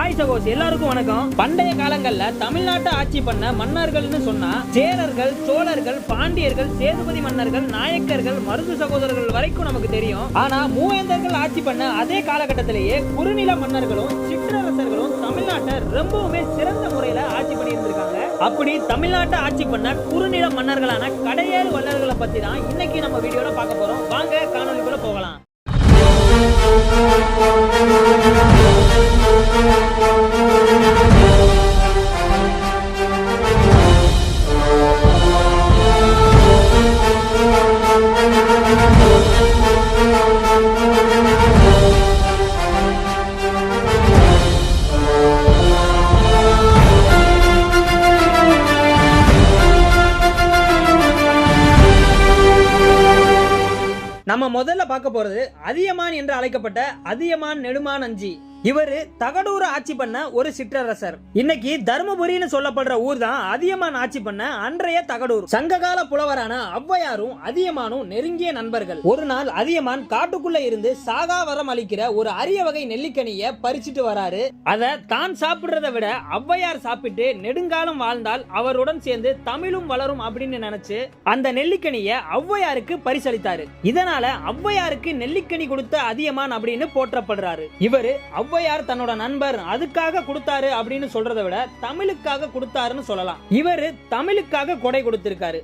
Hi சகோஸ் எல்லாருக்கும் வணக்கம். பண்டைய காலங்கள்ல தமிழ்நாட்டை ஆட்சி பண்ண மன்னர்கள்னு சொன்னா சேரர்கள் சோழர்கள் பாண்டியர்கள் சேதுபதி மன்னர்கள் நாயக்கர்கள் மருது சகோதரர்கள் வரைக்கும் நமக்கு தெரியும். ஆனா மூவேந்தர்கள் ஆட்சி பண்ண அதே காலகட்டத்திலேயே குறுநில மன்னர்களும் சிற்றரசர்களும் தமிழ்நாட்டை ரொம்பவுமே சிறந்த முறையில ஆட்சி பண்ணி இருந்திருக்காங்க அப்படி தமிழ்நாட்டை ஆட்சி பண்ண குறுநில மன்னர்களான கடையேறு வல்லர்களை பத்தி தான் இன்னைக்கு நம்ம வீடியோல பார்க்க போறோம். வாங்க காணொலிக்குள்ள போகலாம். நம்ம முதல்ல பார்க்க போகிறது அதியமான் என்று அழைக்கப்பட்ட அதியமான் நெடுமான் அஞ்சி. இவரு தகடூர் ஆட்சி பண்ண ஒரு சிற்றரசர். இன்னைக்கு தர்மபுரின்னு சொல்லப்படுற ஊர் தான் அதியமான் ஆட்சி பண்ண அன்றைய தகடூர். சங்ககால புலவரான ஔவையாரும் அதியமானும் நெருங்கிய நண்பர்கள். ஒரு நாள் அதியமான் காட்டுக்குள்ள இருந்து சாகா வரம் அளிக்கிற ஒரு அரிய வகை நெல்லிக்கனிய பறிச்சிட்டு வராரு. அத தான் சாப்பிடுறத விட ஔவையார் சாப்பிட்டு நெடுங்காலம் வாழ்ந்தால் அவருடன் சேர்ந்து தமிழும் வளரும் அப்படின்னு நினைச்சு அந்த நெல்லிக்கனிய ஔவையாருக்கு பரிசளித்தாரு. இதனால ஔவையாருக்கு நெல்லிக்கனி கொடுத்த அதியமான் அப்படின்னு போற்றப்படுறாரு. இவரு ஒளவையார் தன்னோட நண்பர் அதுக்காக கொடுத்தாரு அப்படின்னு சொல்றதை விட தமிழுக்காக கொடுத்தாருன்னு சொல்லலாம். இவரு தமிழுக்காக கொடை கொடுத்திருக்காரு.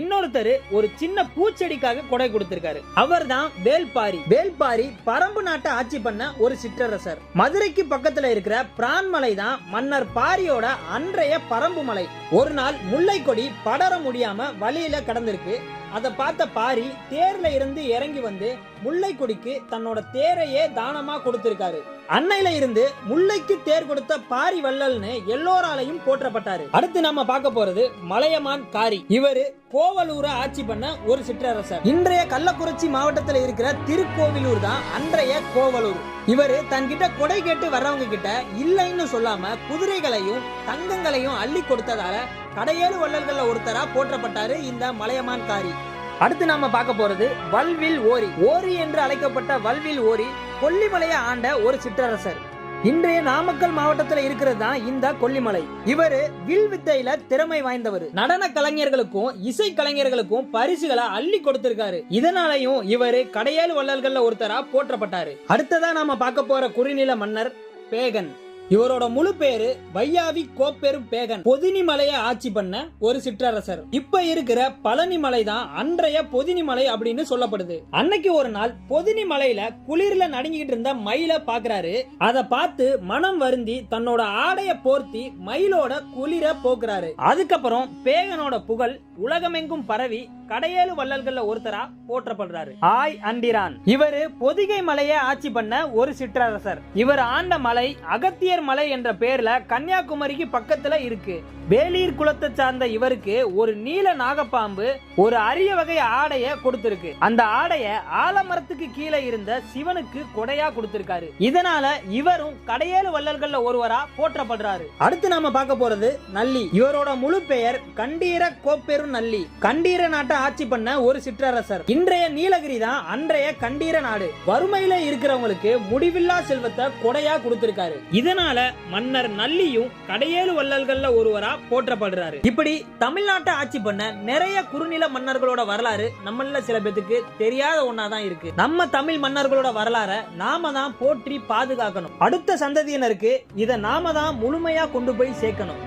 இன்னொருத்தர் ஒரு சின்ன பூச்செடிக்காக கொடை கொடுத்திருக்காரு. அவர்தான் வேல்பாரி. வேல்பாரி பரம்பு நாட்டை ஆட்சி பண்ண ஒரு சிற்றரசர். மதுரைக்கு பக்கத்துல இருக்கிற பிரான்மலை தான் மன்னர் பாரியோட அன்றைய பரம்பு மலை. ஒரு நாள் முல்லை கொடி படர முடியாம வழியில கடந்திருக்கு. அதை பார்த்த பாரி தேர்ல இருந்து இறங்கி வந்து முல்லை கொடிக்கு தன்னோட தேரையே தானமா கொடுத்திருக்காரு. அன்னையில இருந்து முல்லைக்கு தேர் கொடுத்த பாரி வள்ளல்னு எல்லோராலையும் போற்றப்பட்டாரு. அடுத்து நம்ம பார்க்க போறது மலையமான் காரி. இவரு கோவலூரை ஆட்சி பண்ண ஒரு சிற்றரசர். இன்றைய கள்ளக்குறிச்சி மாவட்டத்தில் இருக்கிற திருக்கோவிலூர் தான் அன்றைய கோவலூர். இவர் தன்கிட்ட கொடை கேட்டு வர்றவங்க கிட்ட இல்லைன்னு சொல்லாம குதிரைகளையும் தங்கங்களையும் அள்ளி கொடுத்ததால கடையேழு வள்ளல்கள்ல ஒருத்தரா போற்றப்பட்டாரு இந்த மலையமான் காரி. அடுத்து நாம பார்க்க போறது வல்வில் ஓரி. ஓரி என்று அழைக்கப்பட்ட வல்வில் ஓரி கொல்லிமலையை ஆண்ட ஒரு சிற்றரசர். இன்றைய நாமக்கல் மாவட்டத்துல இருக்கிறது தான் இந்த கொல்லிமலை. இவர் வில் வித்தையில திறமை வாய்ந்தவர். நடன கலைஞர்களுக்கும் இசை கலைஞர்களுக்கும் பரிசுகளை அள்ளி கொடுத்திருக்காரு. இதனாலையும் இவர் கடையேழு வள்ளல்கள்ல ஒருத்தரா போற்றப்பட்டாரு. அடுத்ததா நாம பார்க்க போற குறுநில மன்னர் பேகன். இவரோட முழு பேரு வையாவி கோப்பெரும் பேகன். பொதினி மலையை ஆட்சி பண்ண ஒரு சிற்றரசர். இப்ப இருக்கிற பழனி மலை தான் அன்றைய பொதினி மலை அப்படின்னு சொல்லப்படுது. அன்னைக்கு ஒரு நாள் பொதினி மலையில குளிர்ல நடுங்கிட்டு இருந்த மயில பாக்குறாரு. அத பார்த்து மனம் வருந்தி தன்னோட ஆடைய போர்த்தி மயிலோட குளிர போக்குறாரு. அதுக்கப்புறம் பேகனோட புகழ் உலகமெங்கும் பரவி கடையேழு வள்ளல்கள்ல ஒருத்தரா போற்றப்படுறாரு. ஆய் அண்டிரான். இவரு பொதிகை மலையை ஆட்சி பண்ண ஒரு சிற்றரசர். இவர் ஆண்ட மலை அகத்தியர் மலை என்ற பேர்ல கன்னியாகுமரிக்கு பக்கத்துல இருக்கு. வேலீர் குலத்தை சார்ந்த இவருக்கு ஒரு நீல நாகப்பாம்பு ஒரு அரிய வகை ஆடைய கொடுத்திருக்கு. அந்த ஆடைய ஆலமரத்துக்கு கீழே இருந்த சிவனுக்கு கொடையா கொடுத்திருக்காரு. இதனால இவரும் கடையேழு வள்ளல்கள்ல ஒருவரா போற்றப்படுறாரு. அடுத்து நாம பார்க்க போறது நல்லி. இவரோட முழு பெயர் கண்டீர கோப்பெரு நல்லி கண்டீர நாட்டை ஆட்சி பண்ண ஒரு சிற்றரசர். இன்றைய நீலகிரி தான் அன்றைய கண்டீர நாடு. வறுமையில இருக்கிறவங்களுக்கு முடிவில்லா செல்வத்தை கொடையா கொடுத்திருக்காரு. இதனால மன்னர் நல்லியும் கடையேழு வள்ளல்கள்ல ஒருவரா போற்றப்படுறாரு. இப்படி தமிழ்நாட்டை ஆட்சி பண்ண நிறைய குறுநில மன்னர்களோட வரலாறு நம்மள சில பேத்துக்கு தெரியாத ஒன்னாதான் இருக்கு. நம்ம தமிழ் மன்னர்களோட வரலாற நாம தான் போற்றி பாதுகாக்கணும். அடுத்த சந்ததியினருக்கு இதை நாம தான் முழுமையா கொண்டு போய் சேர்க்கணும்.